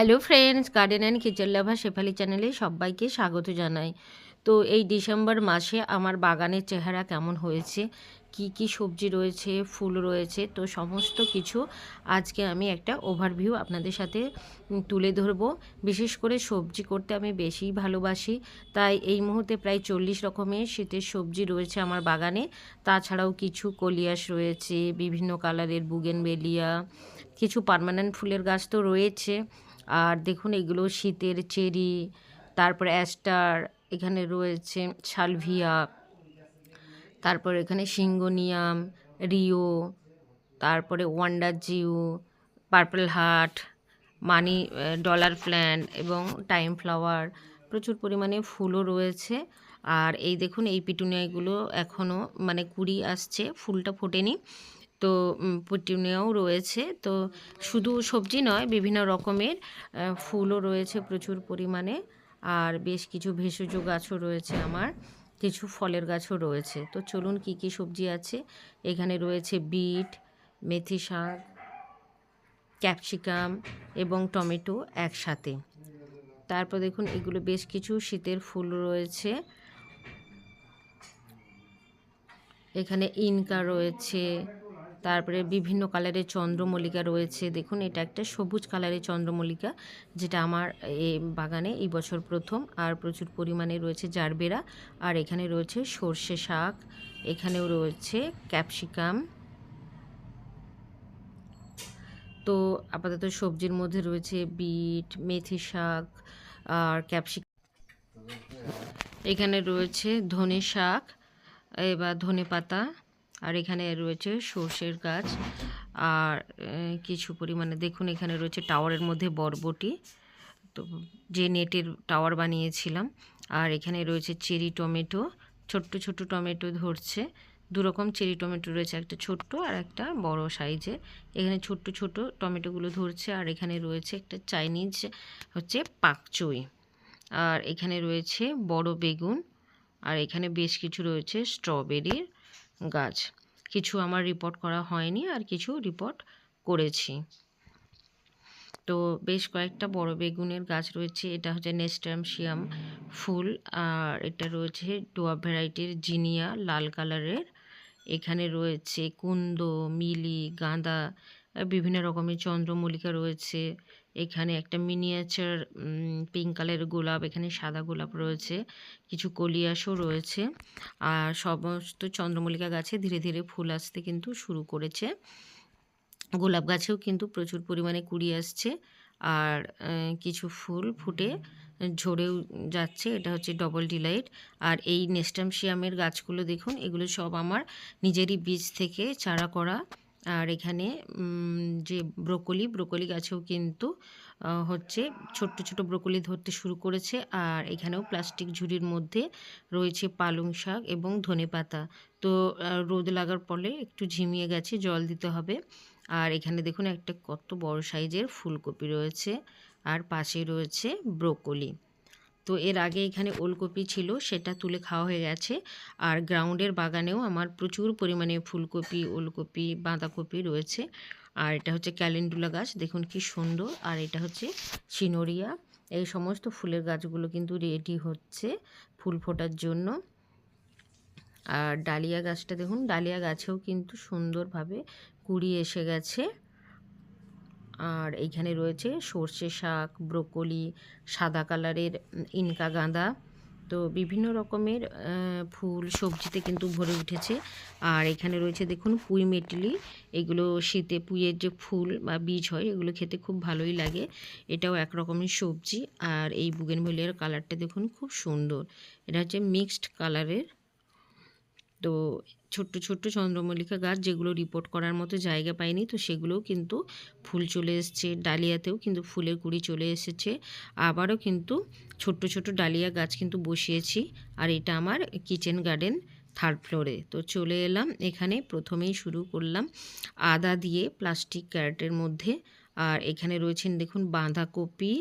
Hello friends garden and kitchen lover Shefali চ্যানেলে সবাইকে স্বাগত জানাই। তো এই ডিসেম্বর মাসে আমার বাগানের চেহারা কেমন হয়েছে? কি কি সবজি রয়েছে? ফুল রয়েছে? তো সমস্ত কিছু আজকে আমি একটা ওভারভিউ আপনাদের সাথে তুলে ধরবো। বিশেষ করে সবজি করতে আমি বেশি ভালোবাসি, তাই এই মুহূর্তে প্রায় চল্লিশ রকমের শীতের সবজি রয়েছে আমার বাগানে। তাছাড়াও কিছু কলিয়াস রয়েছে, বিভিন্ন কালারের বুগেনবেলিয়া কিছু পার্মানেন্ট ফুলের গাছ তো রয়েছে। আর দেখুন এগুলো শীতের চেরি, তারপরে অ্যাস্টার এখানে রয়েছে সালভিয়া, তারপর এখানে সিঙ্গোনিয়াম, রিও, তারপরে wander Jew, purple heart, money dollar plant এবং টাইম ফ্লাওয়ার। প্রচুর পরিমাণে ফুলও রয়েছে। আর এই দেখুন এই পিটুনিয়াগুলো এখনও মানে কুড়ি আসছে, ফুলটা ফোটেনি। তো পিটুনিয়াও রয়েছে। তো শুধু সবজি নয়, বিভিন্ন রকমের ফুলও রয়েছে প্রচুর পরিমাণে। আর বেশ কিছু ভেষজ গাছও রয়েছে আমার, কিছু ফলের গাছও রয়েছে। তো চলুন কি কি সবজি আছে? এখানে রয়েছে বিট, মেথি শাক, ক্যাপসিকাম এবং টমেটো একসাথে। তারপর দেখুন, এগুলো বেশ কিছু শীতের ফুল রয়েছে। এখানে ইনকা রয়েছে তারপরে বিভিন্ন কালারের চন্দ্রমল্লিকা রয়েছে। দেখুন, এটা একটা সবুজ কালারের চন্দ্রমল্লিকা, যেটা আমার এই বাগানে এই বছর প্রথম আর প্রচুর পরিমাণে রয়েছে জারবেরা। আর এখানে রয়েছে সর্ষে শাক, এখানেও রয়েছে ক্যাপসিকাম। তো আপাতত সবজির মধ্যে রয়েছে বিট, মেথি শাক আর ক্যাপসিকাম। এখানে রয়েছে ধনে শাক, এবার ধনে পাতা। আর এখানে রয়েছে সর্ষের গাছ। আর কিছু পরিমাণে দেখুন এখানে রয়েছে টাওয়ারের মধ্যে বরবটি। তো যে নেটের টাওয়ার বানিয়েছিলাম। আর এখানে রয়েছে চেরি টমেটো। ছোট্ট ছোট্ট টমেটো ধরছে। দু রকম চেরি টমেটো রয়েছে, একটা ছোট্ট আর একটা বড় সাইজের। এখানে ছোট্ট ছোট টমেটোগুলো ধরছে। আর এখানে রয়েছে একটা চাইনিজ হচ্ছে পাকচুই। আর এখানে রয়েছে বড় বেগুন। আর এখানে বেশ কিছু রয়েছে স্ট্রবেরির গাছ। কিছু আমার রিপোর্ট করা হয়নি আর কিছু রিপোর্ট করেছি। তো বেশ কয়েকটা বড় বেগুনের গাছ রয়েছে, এটা হচ্ছে নেস্টামশিয়াম ফুল আর এটা রয়েছে ডোয়া ভ্যারাইটির জিনিয়া লাল কালারের এখানে রয়েছে কুন্দ, মিলি, গাঁদা বিভিন্ন রকমের চন্দ্রমল্লিকা রয়েছে। এখানে একটা মিনিয়েচার পিঙ্ক কালারের গোলাপ, এখানে সাদা গোলাপ রয়েছে। কিছু কলিয়াসও রয়েছে। আর সমস্ত চন্দ্রমল্লিকা গাছে ধীরে ধীরে ফুল আসতে কিন্তু শুরু করেছে। গোলাপ গাছেও কিন্তু প্রচুর পরিমাণে কুড়ি আসছে। আর কিছু ফুল ফুটে ঝরেও যাচ্ছে। এটা হচ্ছে ডবল ডিলাইট আর এই নেস্টামশিয়ামের গাছগুলো দেখুন, এগুলো সব আমার নিজেরই বীজ থেকে চারা করা। আর এখানে যে ব্রোকলি ব্রোকলি গাছেও কিন্তু হচ্ছে ছোট্ট ছোট ব্রোকলি ধরতে শুরু করেছে। আর এখানেও প্লাস্টিক ঝুড়ির মধ্যে রয়েছে পালং শাক এবং ধনেপাতা তো রোদ লাগার ফলে একটু ঝিমিয়ে গেছে, জল দিতে হবে। আর এখানে দেখুন একটা কত বড় সাইজের ফুলকপি রয়েছে। আর পাশে রয়েছে ব্রোকলি। তো এর আগে এখানে ওলকপি ছিল, সেটা তুলে খাওয়া হয়ে গেছে। আর গ্রাউন্ডের বাগানেও আমার প্রচুর পরিমাণে ফুলকপি, ওলকপি, বাঁধাকপি রয়েছে। আর এটা হচ্ছে ক্যালেন্ডুলা গাছ, দেখুন কি সুন্দর। আর এটা হচ্ছে সিনোরিয়া এই সমস্ত ফুলের গাছগুলো কিন্তু রেডি হচ্ছে ফুল ফোটার জন্য। আর ডালিয়া গাছটা, দেখুন, ডালিয়া গাছেও কিন্তু সুন্দরভাবে কুড়ি এসে গেছে। আর এইখানে রয়েছে সর্ষে শাক, ব্রোকলি, সাদা কালারের ইনকা গাঁদা। তো বিভিন্ন রকমের ফুল, সবজিতে কিন্তু ভরে উঠেছে। আর এখানে রয়েছে দেখুন পুঁই মেটলি। এগুলো শীতে পুঁইয়ের যে ফুল বা বীজ হয়, এগুলো খেতে খুব ভালোই লাগে। এটাও এক রকমের সবজি। আর এই বুগেন বুগেনভেলিয়ার কালারটা দেখুন খুব সুন্দর। এটা হচ্ছে মিক্সড কালারের। তো ছোট্ট ছোট্ট চন্দ্রমল্লিকা গাছ যেগুলো রিপোর্ট করার মতো জায়গা পায়নি তো সেগুলোও কিন্তু ফুল চলে এসছে। ডালিয়াতেও কিন্তু ফুলের কুড়ি চলে এসেছে। আবারও কিন্তু ছোট্ট ছোট্ট ডালিয়া গাছ কিন্তু বসিয়েছি আর এটা আমার কিচেন গার্ডেন থার্ড ফ্লোরে তো চলে এলাম, এখানে প্রথমেই শুরু করলাম আদা দিয়ে প্লাস্টিক ক্যারেটের মধ্যে। আর এখানে রয়েছেন দেখুন বাঁধাকপি,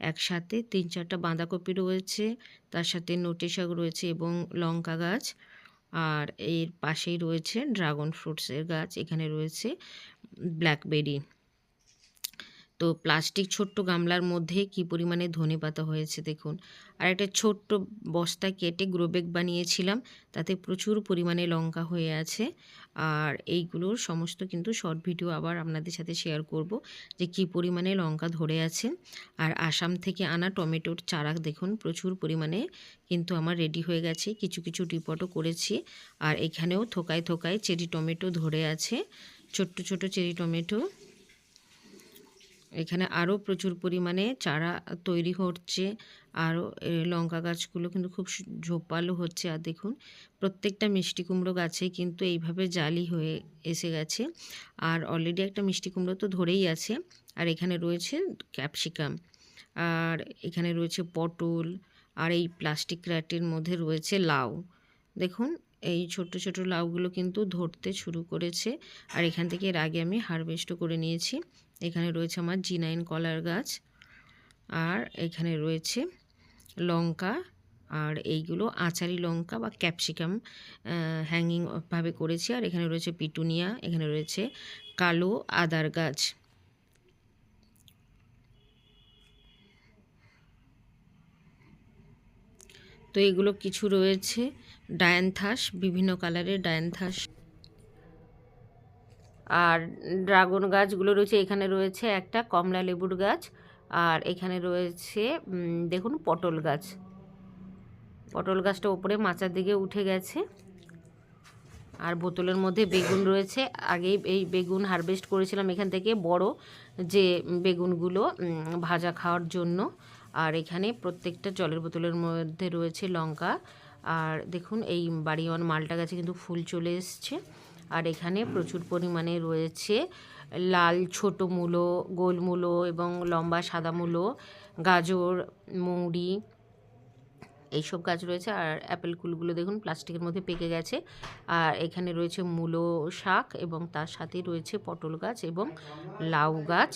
একসাথে তিন, চারটা বাঁধাকপি রয়েছে, তার সাথে নোটে শাক রয়েছে এবং লঙ্কা গাছ। আর এর পাশেই রয়েছে ড্রাগন ফ্রুটসের গাছ এখানে রয়েছে ব্ল্যাকবেরি। তো প্লাস্টিক ছোট্ট গামলার মধ্যে কি পরিমাণে ধনে পাতা হয়েছে দেখুন। আর একটা ছোট্ট বস্তা কেটে গ্রোবেক বানিয়েছিলাম, তাতে প্রচুর পরিমাণে লঙ্কা হয়ে আছে। আর এইগুলোর সমস্ত কিন্তু শর্ট ভিডিও আবার আপনাদের সাথে শেয়ার করব, যে কি পরিমাণে লঙ্কা ধরে আছে। আর আসাম থেকে আনা টমেটোর চারা দেখুন, প্রচুর পরিমাণে কিন্তু আমার রেডি হয়ে গেছে। কিছু কিছু রিপোর্টও করেছি। আর এখানেও থোকায় থোকায় চেরি টমেটো ধরে আছে। ছোট্ট ছোট চেরি টমেটো। এখানে আরও প্রচুর পরিমাণে চারা তৈরি হচ্ছে। আরও লঙ্কা গাছগুলো কিন্তু খুব ঝোপালো হচ্ছে। আর দেখুন, প্রত্যেকটা মিষ্টি কুমড়ো গাছে কিন্তু এইভাবে জালি হয়ে এসে গেছে। আর অলরেডি একটা মিষ্টি কুমড়ো তো ধরেই আছে। আর এখানে রয়েছে ক্যাপসিকাম আর এখানে রয়েছে পটল, আর এই প্লাস্টিক র্যাটের মধ্যে রয়েছে লাউ। দেখুন, এই ছোট ছোট লাউগুলো কিন্তু ধরতে শুরু করেছে। আর এখান থেকে এর আগে আমি হারভেস্টও করে নিয়েছি। এখানে রয়েছে আমার জি নাইন কলার গাছ, আর এখানে রয়েছে লঙ্কা, আর এইগুলো আচারি লঙ্কা বা ক্যাপসিকাম হ্যাঙ্গিং ভাবে করেছি, আর এখানে রয়েছে পিটুনিয়া, এখানে রয়েছে কালো আদার গাছ। তো এগুলো কিছু রয়েছে, ডায়ানথাস, বিভিন্ন কালারের ডায়ানথাস। আর ড্রাগন গাছগুলো রয়েছে, এখানে রয়েছে একটা কমলা লেবুর গাছ, আর এখানে রয়েছে দেখুন পটল গাছ। পটল গাছটা ওপরে মাচার দিকে উঠে গেছে, আর বোতলের মধ্যে বেগুন রয়েছে। আগেই এই বেগুন হারভেস্ট করেছিলাম এখান থেকে বড় যে বেগুনগুলো ভাজা খাওয়ার জন্য। আর এখানে প্রত্যেকটা জলের বোতলের মধ্যে রয়েছে লঙ্কা। আর দেখুন এই বাড়িওয়ান মালটা গাছে কিন্তু ফুল চলে এসছে। আর এখানে প্রচুর পরিমাণে রয়েছে লাল ছোট মূলো, গোল মূলো এবং লম্বা সাদা মূলো, গাজর, মৌরি, এইসব গাছ রয়েছে। আর অ্যাপেল কুলগুলো দেখুন প্লাস্টিকের মধ্যে পেকে গেছে। আর এখানে রয়েছে মূলো শাক এবং তার সাথে রয়েছে পটল গাছ এবং লাউ গাছ।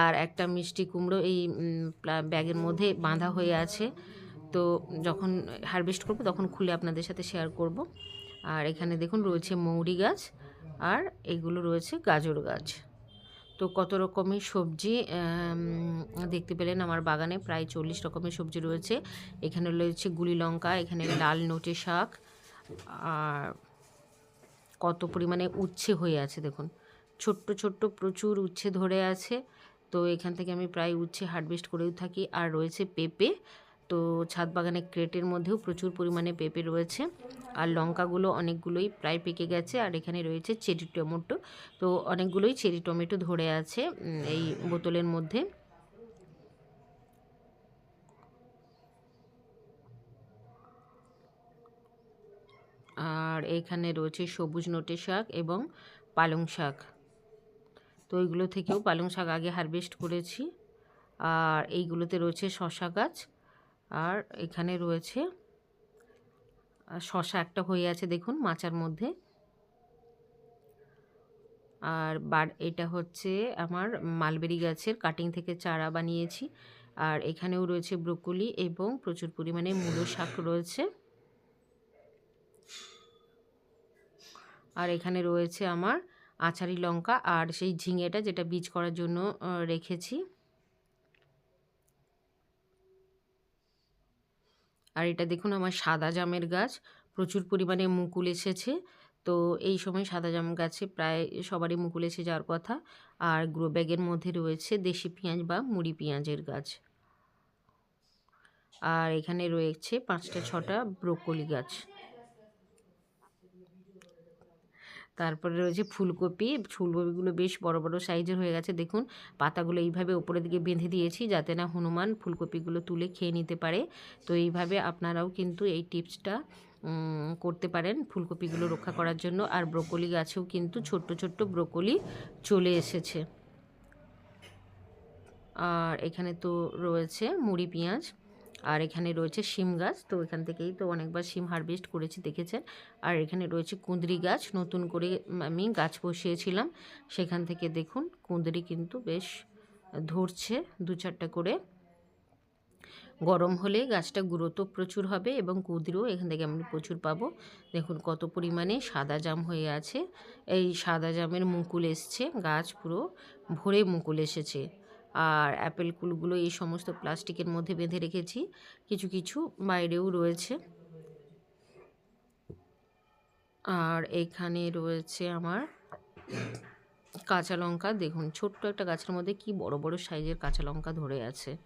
আর একটা মিষ্টি কুমড়ো এই ব্যাগের মধ্যে বাঁধা হয়ে আছে। তো যখন হারভেস্ট করব তখন খুলে আপনাদের সাথে শেয়ার করব। আর এখানে দেখুন রয়েছে মৌরি গাছ আর এগুলো রয়েছে গাজর গাছ। তো কত রকমের সবজি দেখতে পেলেন আমার বাগানে প্রায় চল্লিশ রকমের সবজি রয়েছে। এখানে রয়েছে গুলি লঙ্কা, এখানে লাল নোটে শাক আর কত পরিমাণে উচ্ছে হয়ে আছে দেখুন। ছোট্ট ছোট্ট প্রচুর উচ্ছে ধরে আছে। তো এখান থেকে আমি প্রায় উচ্ছে হারভেস্ট করেও থাকি। আর রয়েছে পেঁপে তো ছাদ বাগানে ক্রেটের মধ্যেও প্রচুর পরিমাণে পেঁপে রয়েছে। আর লঙ্কাগুলো অনেকগুলোই প্রায় পেকে গেছে। আর এখানে রয়েছে চেরি টমেটো। তো অনেকগুলোই চেরি টমেটো ধরে আছে এই বোতলের মধ্যে। আর এখানে রয়েছে সবুজ নোটে শাক এবং পালং শাক। তো এইগুলো থেকেও পালং শাক আগে হারভেস্ট করেছি। আর এইগুলোতে রয়েছে শশা গাছ। আর এখানে রয়েছে শশা একটা হয়ে আছে দেখুন মাচার মধ্যে। আর বার, এটা হচ্ছে আমার মালবেরি গাছের কাটিং থেকে চারা বানিয়েছি। আর এখানেও রয়েছে ব্রোকলি এবং প্রচুর পরিমাণে মূলো শাক রয়েছে। আর এখানে রয়েছে আমার আচারি লঙ্কা আর সেই ঝিঙেটা যেটা বীজ করার জন্য রেখেছি। আর এটা দেখুন আমার সাদা জামের গাছ, প্রচুর পরিমাণে মুকুল এসেছে। তো এই সময় সাদা জাম গাছে প্রায় সবারই মুকুল এসে যাওয়ার কথা। আর গ্রো ব্যাগের মধ্যে রয়েছে দেশি পেঁয়াজ বা মুড়ি পেঁয়াজের গাছ। আর এখানে রয়েছে পাঁচটা, ছটা ব্রোকলি গাছ। তারপরে রয়েছে ফুলকপি। ফুলকপিগুলো বেশ বড় বড় সাইজের হয়ে গেছে। দেখুন, পাতাগুলো এইভাবে উপরের দিকে বেঁধে দিয়েছি যাতে না হনুমান ফুলকপিগুলো তুলে খেয়ে নিতে পারে। তো এইভাবে আপনারাও কিন্তু এই টিপসটা করতে পারেন ফুলকপিগুলো রক্ষা করার জন্য। আর ব্রোকলি গাছেও কিন্তু ছোট্ট ছোট্ট ব্রোকলি চলে এসেছে। আর এখানে তো রয়েছে মুড়ি পেঁয়াজ। আর এখানে রয়েছে শিম গাছ, তো এখান থেকেই তো অনেকবার শিম হারভেস্ট করেছি, দেখেছেন? আর এখানে রয়েছে কুঁদরি গাছ, নতুন করে আমি গাছ বসিয়েছিলাম। সেখান থেকে দেখুন, কুঁদরি কিন্তু বেশ ধরছে দু চারটা করে। গরম হলে গাছটা গ্রোথ প্রচুর হবে এবং কুঁদরিও এখান থেকে আমি প্রচুর পাবো। দেখুন কত পরিমাণে সাদা জাম হয়ে আছে। এই সাদা জামের মুকুল এসছে, গাছ পুরো ভরে মুকুল এসেছে। আর অ্যাপেল কুলগুলো এই সমস্ত প্লাস্টিকের মধ্যে বেঁধে রেখেছি। কিছু কিছু বাইরেও রয়েছে। আর এখানে রয়েছে আমার কাঁচা লঙ্কা। দেখুন, ছোট্ট একটা গাছের মধ্যে কি বড় বড় সাইজের কাঁচা লঙ্কা ধরে আছে।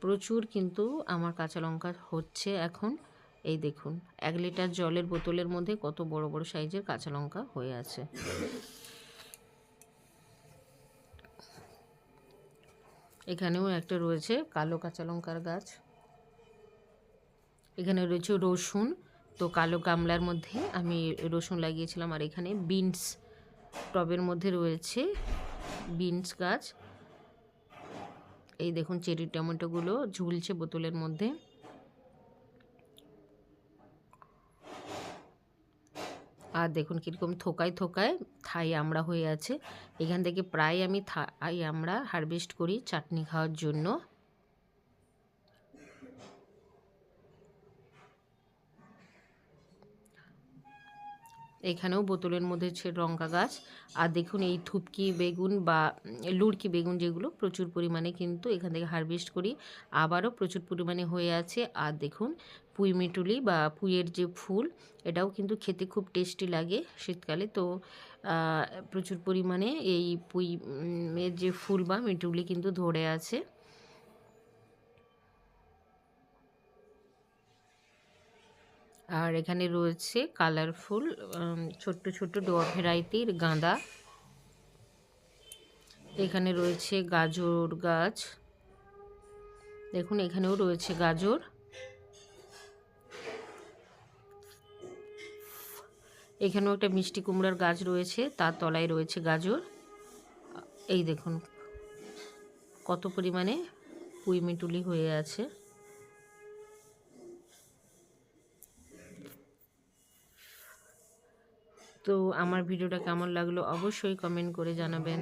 প্রচুর কিন্তু আমার কাঁচা লঙ্কা হচ্ছে এখন। এই দেখুন, এক লিটার জলের বোতলের মধ্যে কত বড় বড় সাইজের কাঁচা লঙ্কা হয়ে আছে। এখানেও একটা রয়েছে কালো কাঁচা লঙ্কার গাছ। এখানে রয়েছে রসুন। তো কালো গামলার মধ্যে আমি রসুন লাগিয়েছিলাম আর এখানে বিনস টবের মধ্যে রয়েছে বিনস গাছ। এই দেখুন চেরি টমেটোগুলো ঝুলছে বোতলের মধ্যে। আর দেখুন কীরকম থোকায় থোকায় থাই আমরা হয়ে আছে। এখান থেকে প্রায় আমি থাই আমরা হারভেস্ট করি চাটনি খাওয়ার জন্য। এখানেও বোতলের মধ্যে হচ্ছে লঙ্কা গাছ। আর দেখুন এই থুপকি বেগুন বা লুড়কি বেগুন যেগুলো প্রচুর পরিমাণে কিন্তু এখান থেকে হারভেস্ট করি। আবারও প্রচুর পরিমাণে হয়ে আছে। আর দেখুন পুঁই মিটুলি বা পুঁইয়ের যে ফুল, এটাও কিন্তু খেতে খুব টেস্টি লাগে শীতকালে। তো প্রচুর পরিমাণে এই পুঁই এর যে ফুল বা মিটুলি কিন্তু ধরে আছে। আর এখানে রয়েছে কালারফুল ছোট্ট ছোট্ট ডোয়া ভ্যারাইটির গাঁদা। এখানে রয়েছে গাজর গাছ। দেখুন, এখানেও রয়েছে গাজর। এখানেও একটা মিষ্টি কুমড়ার গাছ রয়েছে, তার তলায় রয়েছে গাজর। এই দেখুন, কত পরিমাণে পুঁই মিটুলি হয়ে আছে। তো আমার ভিডিওটা কেমন লাগল অবশ্যই কমেন্ট করে জানাবেন।